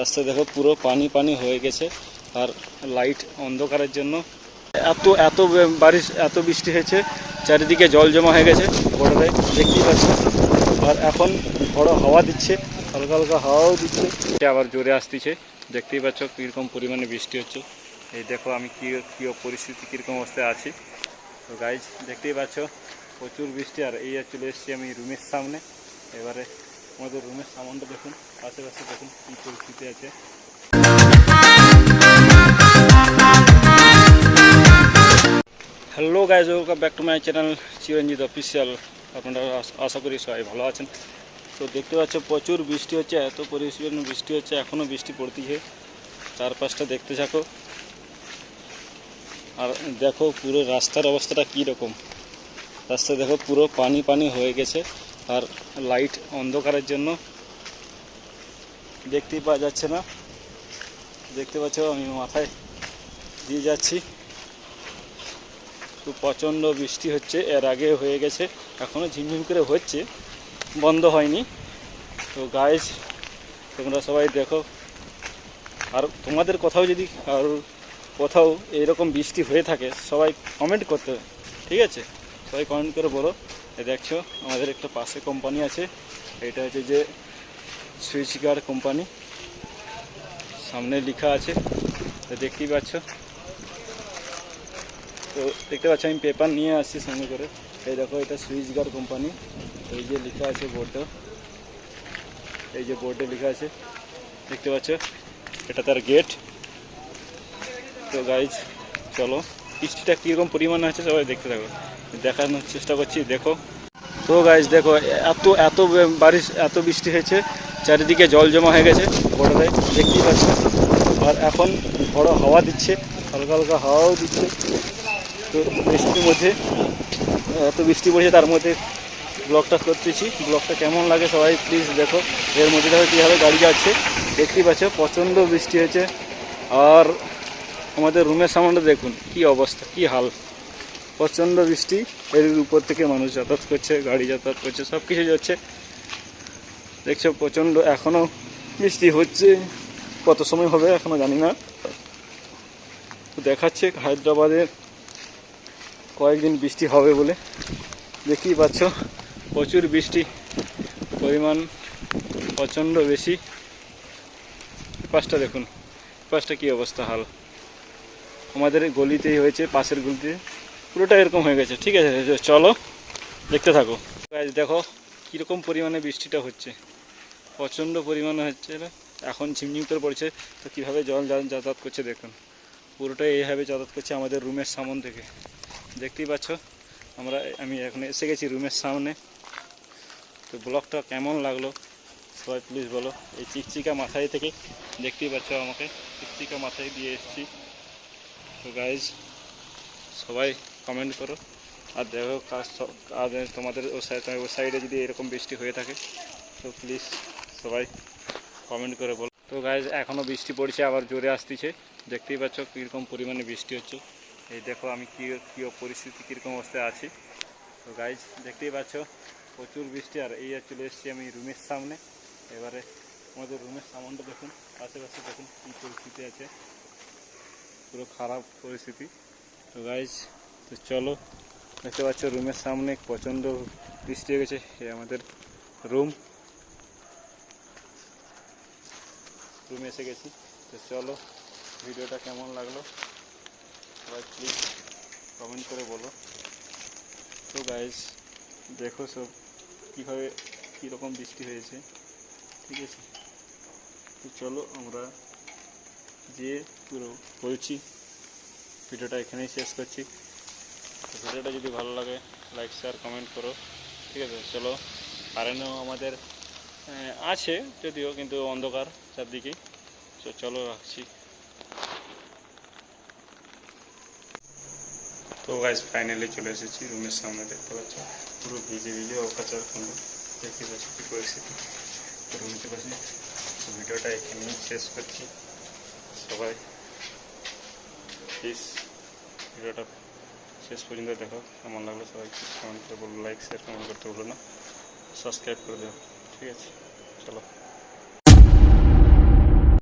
রাস্তা দেখো পুরো পানি পানি হয়ে গেছে আর লাইট অন্ধকারের জন্য। এত এত বারিশ, এত বৃষ্টি হয়েছে, চারিদিকে জল জমা হয়ে গেছে, বর্ডারে দেখতেই পাচ্ছ। আর এখন বড় হাওয়া দিচ্ছে, হালকা হালকা হাওয়াও দিচ্ছে। আবার জোরে আসতেছে, দেখতেই পাচ্ছ কীরকম পরিমাণে বৃষ্টি হচ্ছে। এই দেখো আমি কী কী পরিস্থিতি, কীরকম অবস্থায় আছি। তো গাইজ দেখতেই পাচ্ছ, প্রচুর বৃষ্টি। আর এই চলে এসেছি আমি রুমের সামনে। এবারে আমাদের রুমের সামানটা দেখুন, আশেপাশে দেখুন কী পরিস্থিতি আছে। Hello guys welcome back to my channel Chiranjit official আপনারা আশা করি সবাই ভালো আছেন। তো দেখতে পাচ্ছ, প্রচুর বৃষ্টি হচ্ছে, এত পরিমাণে বৃষ্টি হচ্ছে এখনও বৃষ্টি পড়তেছে। চারপাশটা দেখতে থাকো। আর দেখো পুরো রাস্তার অবস্থাটা কী রকম রাস্তা দেখো পুরো পানি পানি হয়ে গেছে। আর লাইট অন্ধকারের জন্য দেখতেই পাওয়া যাচ্ছে না। দেখতে পাচ্ছ, আমি মাথায় দিয়ে যাচ্ছি। তো প্রচণ্ড বৃষ্টি হচ্ছে, এর আগে হয়ে গেছে এখনও ঝিমঝিম করে হচ্ছে, বন্ধ হয়নি। তো গাইজ তোমরা সবাই দেখো। আর তোমাদের কোথাও যদি আর কোথাও এইরকম বৃষ্টি হয়ে থাকে, সবাই কমেন্ট করতে, ঠিক আছে? সবাই কমেন্ট করে বলো। দেখছ, আমাদের একটা পাশে কোম্পানি আছে। এটা হচ্ছে যে সুইচ গার্ড কোম্পানি সামনে লেখা আছে, তো দেখতেই পাচ্ছ। তো দেখতে পাচ্ছ, আমি পেপার নিয়ে আসছি সঙ্গে করে। এই দেখো, এটা সুইচ গার্ড কোম্পানি এই যে লেখা আছে বোর্ডটা এই যে বোর্ডে লেখা আছে। দেখতে পাচ্ছ, এটা তার গেট তো গাইজ চলো। বৃষ্টিটা কীরকম পরিমাণে আছে সবাই দেখতে থাকো। দেখানোর চেষ্টা করছি, দেখো। তো গাইজ দেখো, এত এত বারিশ, এত বৃষ্টি হয়েছে, চারিদিকে জল জমা হয়ে গেছে, বর্ডারে, দেখতেই পাচ্ছ। আর এখন বড় হাওয়া দিচ্ছে, হালকা হালকা হাওয়াও দিচ্ছে। তো বৃষ্টির মধ্যে, এত বৃষ্টি পড়ছে, তার মধ্যে ব্লগটা করতেছি। ব্লগটা কেমন লাগে সবাই প্লিজ দেখো। এর মধ্যে দেখো কীভাবে গাড়ি যাচ্ছে, দেখতেই পাচ্ছ, প্রচণ্ড বৃষ্টি হয়েছে। আর আমাদের রুমের সামনে দেখুন, কি অবস্থা, কি হাল। প্রচণ্ড বৃষ্টি এর উপর থেকে মানুষ যাতায়াত করছে, গাড়ি যাতায়াত করছে সব কিছু যাচ্ছে। দেখছ, প্রচণ্ড এখনও বৃষ্টি হচ্ছে। কত সময় হবে এখনও জানি না। দেখাচ্ছে হায়দ্রাবাদের কয়েকদিন বৃষ্টি হবে বলে। দেখতেই পাচ্ছ, প্রচুর বৃষ্টি, পরিমাণ প্রচণ্ড বেশি। পাশটা দেখুন পাশটা কী অবস্থা, হাল। আমাদের গলিতেই হয়েছে, পাশের গলিতে। পুরোটা এরকম হয়ে গেছে, ঠিক আছে চলো, দেখতে থাকো। দেখো কীরকম পরিমাণে বৃষ্টিটা হচ্ছে। প্রচণ্ড পরিমাণে হচ্ছে। এখন ঝিমঝিম করে পড়ছে, তো কীভাবে জল যাতায়াত করছে দেখুন। পুরোটাই এইভাবে যাতায়াত করছে আমাদের রুমের সামন থেকে। দেখতেই পাচ্ছ, আমরা, আমি এখন এসে গেছি রুমের সামনে। তো ব্লগটা কেমন লাগল, সবাই প্লিজ বলো। এই চিকচিকা মাথায় থেকে দেখতেই পাচ্ছ আমাকে, চিকচিকা মাথায় দিয়ে এসেছি। গাইজ সবাই কমেন্ট করো। আর দেখো কাজ আর তোমাদের ও সাইডে ও সাইডে যদি এরকম বৃষ্টি হয়ে থাকে, তো প্লিজ সবাই কমেন্ট করে বলো। তো গাইজ এখনও বৃষ্টি পড়ছে, আবার জোরে আসতেছে। দেখতেই পাচ্ছ কীরকম পরিমাণে বৃষ্টি হচ্ছে। এই দেখো আমি কী কী পরিস্থিতি, কীরকম অবস্থায় আছি। তো গাইজ দেখতেই পাচ্ছ প্রচুর বৃষ্টি। আর এই চলে এসেছি আমি রুমের সামনে। এবারে আমাদের রুমের সামানটা দেখুন, আশেপাশে দেখুন কী পরিস্থিতি আছে। পুরো খারাপ পরিস্থিতি। তো গাইজ তো চলো, দেখতে পাচ্ছ রুমের সামনে প্রচণ্ড বৃষ্টি হয়ে গেছে, এই আমাদের রুম রুমে এসে গেছি। তো চলো, ভিডিওটা কেমন লাগল? সবাই প্লিজ কমেন্ট করে বলো। তো গাইজ দেখো সব কীভাবে, কীরকম বৃষ্টি হয়েছে। ঠিক আছে? তো চলো আমরা যে পুরো বলছি। ভিডিওটা এখানেই শেষ করছি। ভিডিওটা যদি ভালো লাগে লাইক শেয়ার কমেন্ট করো। ঠিক আছে? চলো। কারেন্টও আমাদের আছে যদিও, কিন্তু অন্ধকার চারদিকে। তো চলো রাখছি। তো গাইজ ফাইনালি চলে এসেছি রুমের সামনে, দেখতে পাচ্ছ? পুরো ভিজে ভিজে অকাচার কোনো দেখতে পাচ্ছি কী পরিস্থিতি। রুমে এসেছি ভিডিওটা এখানেই শেষ করছি। সবাই। প্লিজ ভিডিওটা শেষ পর্যন্ত দেখো। কেমন লাগল সবাই কমেন্ট করে বলো লাইক শেয়ার কমেন্ট করতে বলো না। সাবস্ক্রাইব করে দেবো ঠিক আছে, চলো।